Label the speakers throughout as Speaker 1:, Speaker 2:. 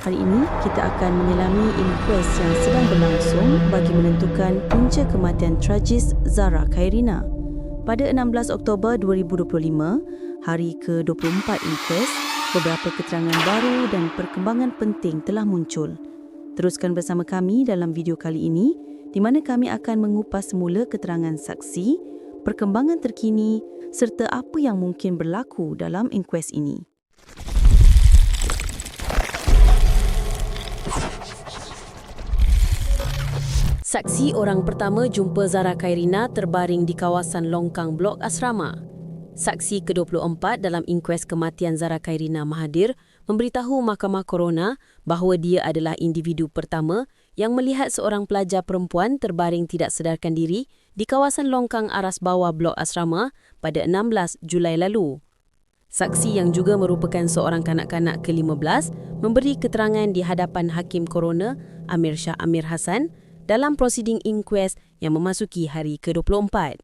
Speaker 1: Hari ini kita akan menyelami inkues yang sedang berlangsung bagi menentukan punca kematian tragis Zara Khairina. Pada 16 Oktober 2025, hari ke-24 inkues, beberapa keterangan baru dan perkembangan penting telah muncul. Teruskan bersama kami dalam video kali ini di mana kami akan mengupas semula keterangan saksi, perkembangan terkini serta apa yang mungkin berlaku dalam inkues ini. Saksi orang pertama jumpa Zara Khairina terbaring di kawasan Longkang Blok Asrama. Saksi ke-24 dalam inkues kematian Zara Khairina Mahathir memberitahu Mahkamah Korona bahawa dia adalah individu pertama yang melihat seorang pelajar perempuan terbaring tidak sedarkan diri di kawasan Longkang Aras Bawah Blok Asrama pada 16 Julai lalu. Saksi yang juga merupakan seorang kanak-kanak ke-15 memberi keterangan di hadapan Hakim Korona Amir Shah Amir Hassan dalam prosiding inquest yang memasuki hari ke-24.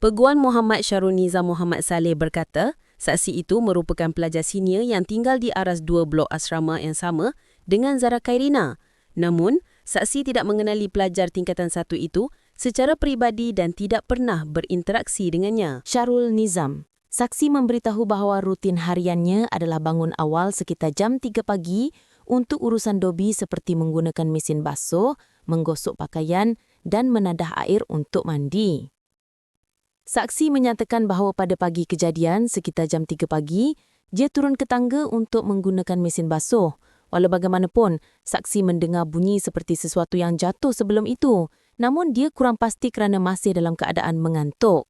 Speaker 1: Peguam Muhammad Syarul Nizam Muhammad Saleh berkata, saksi itu merupakan pelajar senior yang tinggal di aras dua blok asrama yang sama dengan Zara Khairina. Namun, saksi tidak mengenali pelajar tingkatan satu itu secara peribadi dan tidak pernah berinteraksi dengannya. Syarul Nizam Saksi memberitahu bahawa rutin hariannya adalah bangun awal sekitar jam 3 pagi untuk urusan dobi seperti menggunakan mesin basuh, menggosok pakaian dan menadah air untuk mandi. Saksi menyatakan bahawa pada pagi kejadian sekitar jam 3 pagi, dia turun ke tangga untuk menggunakan mesin basuh. Walau bagaimanapun, saksi mendengar bunyi seperti sesuatu yang jatuh sebelum itu, namun dia kurang pasti kerana masih dalam keadaan mengantuk.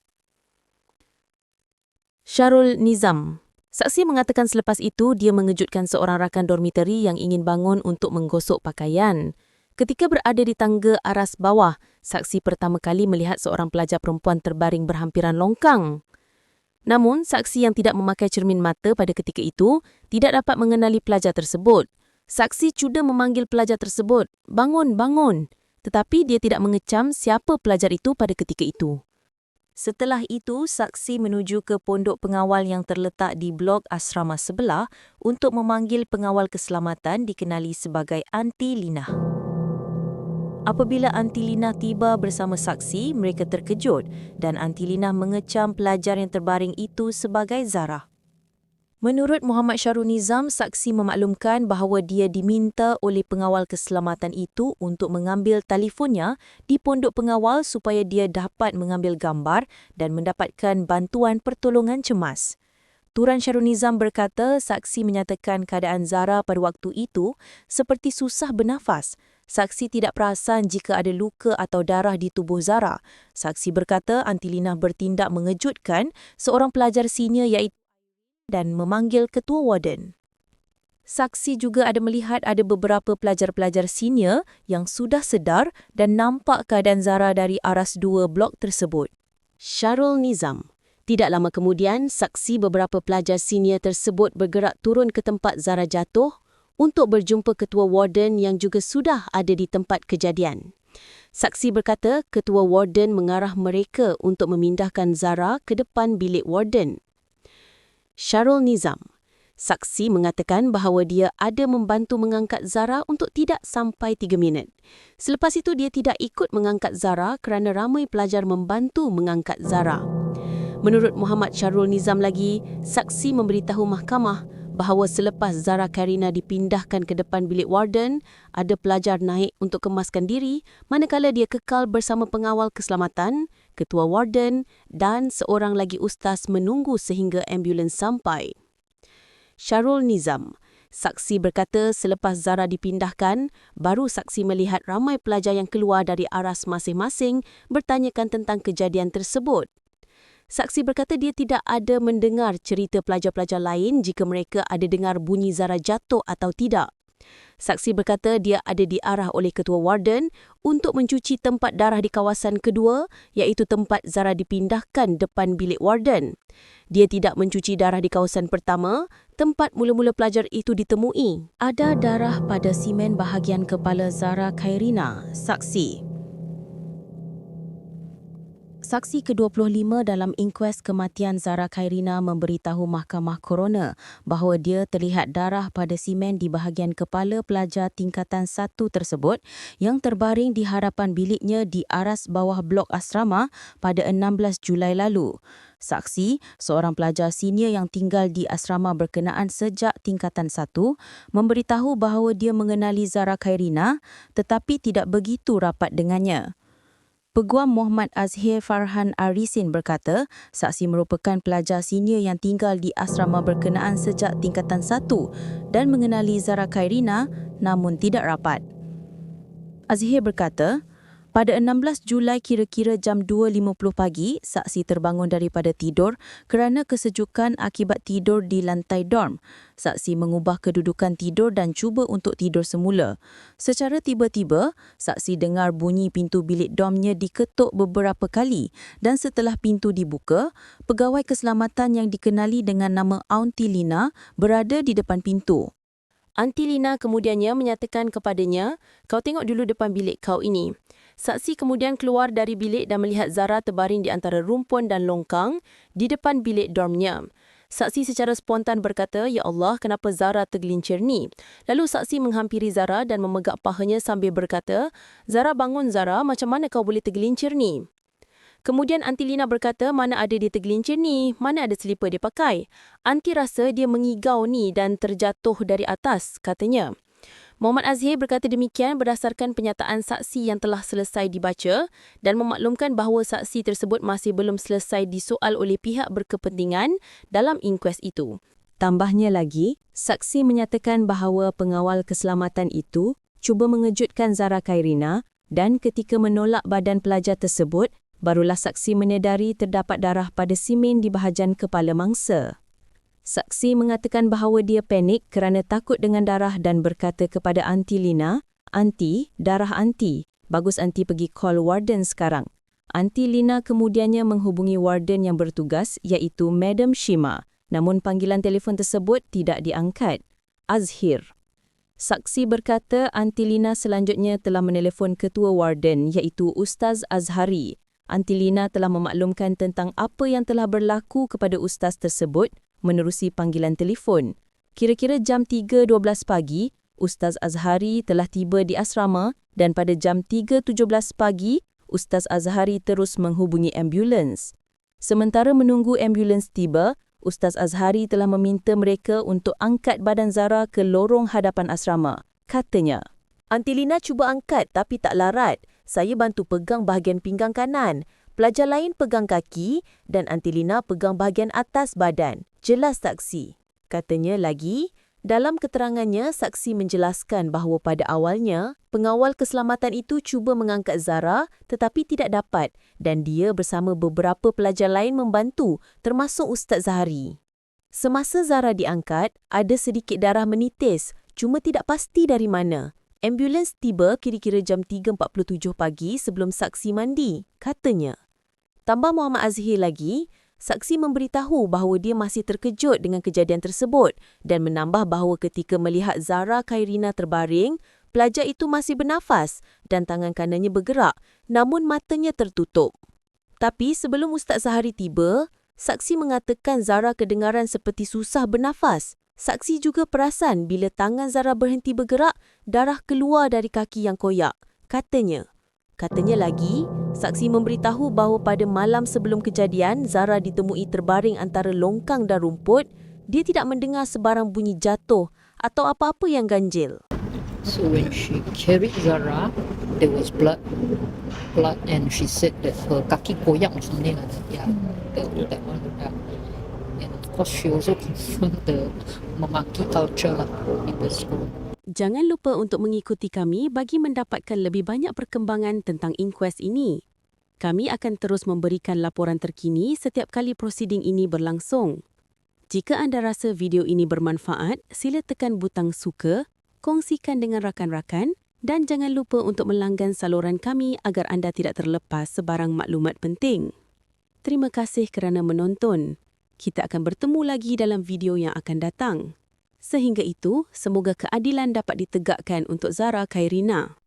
Speaker 1: Syarul Nizam Saksi mengatakan selepas itu dia mengejutkan seorang rakan dormiteri yang ingin bangun untuk menggosok pakaian. Ketika berada di tangga aras bawah, saksi pertama kali melihat seorang pelajar perempuan terbaring berhampiran longkang. Namun, saksi yang tidak memakai cermin mata pada ketika itu tidak dapat mengenali pelajar tersebut. Saksi cuba memanggil pelajar tersebut, bangun, bangun. Tetapi dia tidak mengecam siapa pelajar itu pada ketika itu. Setelah itu, saksi menuju ke pondok pengawal yang terletak di blok asrama sebelah untuk memanggil pengawal keselamatan dikenali sebagai Anti Lina. Apabila Anti Lina tiba bersama saksi, mereka terkejut dan Anti Lina mengecam pelajar yang terbaring itu sebagai Zara. Menurut Muhammad Syarul Nizam, saksi memaklumkan bahawa dia diminta oleh pengawal keselamatan itu untuk mengambil telefonnya di pondok pengawal supaya dia dapat mengambil gambar dan mendapatkan bantuan pertolongan cemas. Turan Syarul Nizam berkata saksi menyatakan keadaan Zara pada waktu itu seperti susah bernafas. Saksi tidak perasan jika ada luka atau darah di tubuh Zara. Saksi berkata Antilina bertindak mengejutkan seorang pelajar senior iaitu dan memanggil ketua warden. Saksi juga ada melihat ada beberapa pelajar-pelajar senior yang sudah sedar dan nampak keadaan Zara dari aras dua blok tersebut. Syarul Nizam tidak lama kemudian, saksi beberapa pelajar senior tersebut bergerak turun ke tempat Zara jatuh untuk berjumpa ketua warden yang juga sudah ada di tempat kejadian. Saksi berkata ketua warden mengarah mereka untuk memindahkan Zara ke depan bilik warden. Syarul Nizam. Saksi mengatakan bahawa dia ada membantu mengangkat Zara untuk tidak sampai tiga minit. Selepas itu dia tidak ikut mengangkat Zara kerana ramai pelajar membantu mengangkat Zara. Menurut Muhammad Syarul Nizam lagi, saksi memberitahu mahkamah bahawa selepas Zara Karina dipindahkan ke depan bilik warden, ada pelajar naik untuk kemaskan diri manakala dia kekal bersama pengawal keselamatan ketua warden dan seorang lagi ustaz menunggu sehingga ambulans sampai. Syarul Nizam, saksi berkata selepas Zara dipindahkan, baru saksi melihat ramai pelajar yang keluar dari aras masing-masing bertanyakan tentang kejadian tersebut. Saksi berkata dia tidak ada mendengar cerita pelajar-pelajar lain jika mereka ada dengar bunyi Zara jatuh atau tidak. Saksi berkata dia ada diarah oleh ketua warden untuk mencuci tempat darah di kawasan kedua iaitu tempat Zara dipindahkan depan bilik warden. Dia tidak mencuci darah di kawasan pertama, tempat mula-mula pelajar itu ditemui. Ada darah pada simen bahagian kepala Zara Khairina, saksi. Saksi ke-25 dalam inkues kematian Zara Khairina memberitahu Mahkamah Korona bahawa dia terlihat darah pada simen di bahagian kepala pelajar tingkatan 1 tersebut yang terbaring di hadapan biliknya di aras bawah blok asrama pada 16 Julai lalu. Saksi, seorang pelajar senior yang tinggal di asrama berkenaan sejak tingkatan 1, memberitahu bahawa dia mengenali Zara Khairina tetapi tidak begitu rapat dengannya. Peguam Muhammad Azhir Farhan Arisin berkata, saksi merupakan pelajar senior yang tinggal di asrama berkenaan sejak tingkatan satu dan mengenali Zara Khairina namun tidak rapat. Azhir berkata, pada 16 Julai kira-kira jam 2.50 pagi, saksi terbangun daripada tidur kerana kesejukan akibat tidur di lantai dorm. Saksi mengubah kedudukan tidur dan cuba untuk tidur semula. Secara tiba-tiba, saksi dengar bunyi pintu bilik dormnya diketuk beberapa kali dan setelah pintu dibuka, pegawai keselamatan yang dikenali dengan nama Aunty Lina berada di depan pintu. Aunty Lina kemudiannya menyatakan kepadanya, kau tengok dulu depan bilik kau ini. Saksi kemudian keluar dari bilik dan melihat Zara terbaring di antara rumpun dan longkang di depan bilik dormnya. Saksi secara spontan berkata, Ya Allah, kenapa Zara tergelincir ni? Lalu saksi menghampiri Zara dan memegak pahanya sambil berkata, Zara bangun Zara, macam mana kau boleh tergelincir ni? Kemudian Aunty Lina berkata, mana ada dia tergelincir ni? Mana ada selipar dia pakai? Aunty rasa dia mengigau ni dan terjatuh dari atas, katanya. Muhammad Azhir berkata demikian berdasarkan penyataan saksi yang telah selesai dibaca dan memaklumkan bahawa saksi tersebut masih belum selesai disoal oleh pihak berkepentingan dalam inkues itu. Tambahnya lagi, saksi menyatakan bahawa pengawal keselamatan itu cuba mengejutkan Zara Khairina dan ketika menolak badan pelajar tersebut, barulah saksi menyedari terdapat darah pada simen di bahagian kepala mangsa. Saksi mengatakan bahawa dia panik kerana takut dengan darah dan berkata kepada Aunty Lina, Aunty, darah Aunty. Bagus Aunty pergi call warden sekarang. Aunty Lina kemudiannya menghubungi warden yang bertugas iaitu Madam Shima. Namun panggilan telefon tersebut tidak diangkat. Azhir. Saksi berkata Aunty Lina selanjutnya telah menelefon ketua warden iaitu Ustaz Azhari. Aunty Lina telah memaklumkan tentang apa yang telah berlaku kepada ustaz tersebut menerusi panggilan telefon. Kira-kira jam 3.12 pagi, Ustaz Azhari telah tiba di asrama dan pada jam 3.17 pagi, Ustaz Azhari terus menghubungi ambulans. Sementara menunggu ambulans tiba, Ustaz Azhari telah meminta mereka untuk angkat badan Zara ke lorong hadapan asrama. Katanya, Antilina cuba angkat tapi tak larat. Saya bantu pegang bahagian pinggang kanan. Pelajar lain pegang kaki dan Antilina pegang bahagian atas badan. Jelas saksi. Katanya lagi, dalam keterangannya, saksi menjelaskan bahawa pada awalnya, pengawal keselamatan itu cuba mengangkat Zara tetapi tidak dapat dan dia bersama beberapa pelajar lain membantu termasuk Ustaz Zahari. Semasa Zara diangkat, ada sedikit darah menitis, cuma tidak pasti dari mana. Ambulans tiba kira-kira jam 3.47 pagi sebelum saksi mandi, katanya. Tambah Muhammad Azhir lagi, saksi memberitahu bahawa dia masih terkejut dengan kejadian tersebut dan menambah bahawa ketika melihat Zara Khairina terbaring, pelajar itu masih bernafas dan tangan kanannya bergerak namun matanya tertutup. Tapi sebelum Ustaz Zahari tiba, saksi mengatakan Zara kedengaran seperti susah bernafas. Saksi juga perasan bila tangan Zara berhenti bergerak, darah keluar dari kaki yang koyak. Katanya, Katanya lagi, saksi memberitahu bahawa pada malam sebelum kejadian, Zara ditemui terbaring antara longkang dan rumput. Dia tidak mendengar sebarang bunyi jatuh atau apa-apa yang ganjil.
Speaker 2: So when she carried Zara, there was blood, blood, and she said that her kaki koyak or something like that. Yeah, that, that one. Yeah. And of course, she also confirmed the memaki culture lah in the school.
Speaker 1: Jangan lupa untuk mengikuti kami bagi mendapatkan lebih banyak perkembangan tentang inkues ini. Kami akan terus memberikan laporan terkini setiap kali prosiding ini berlangsung. Jika anda rasa video ini bermanfaat, sila tekan butang suka, kongsikan dengan rakan-rakan dan jangan lupa untuk melanggan saluran kami agar anda tidak terlepas sebarang maklumat penting. Terima kasih kerana menonton. Kita akan bertemu lagi dalam video yang akan datang. Sehingga itu, semoga keadilan dapat ditegakkan untuk Zara Khairina.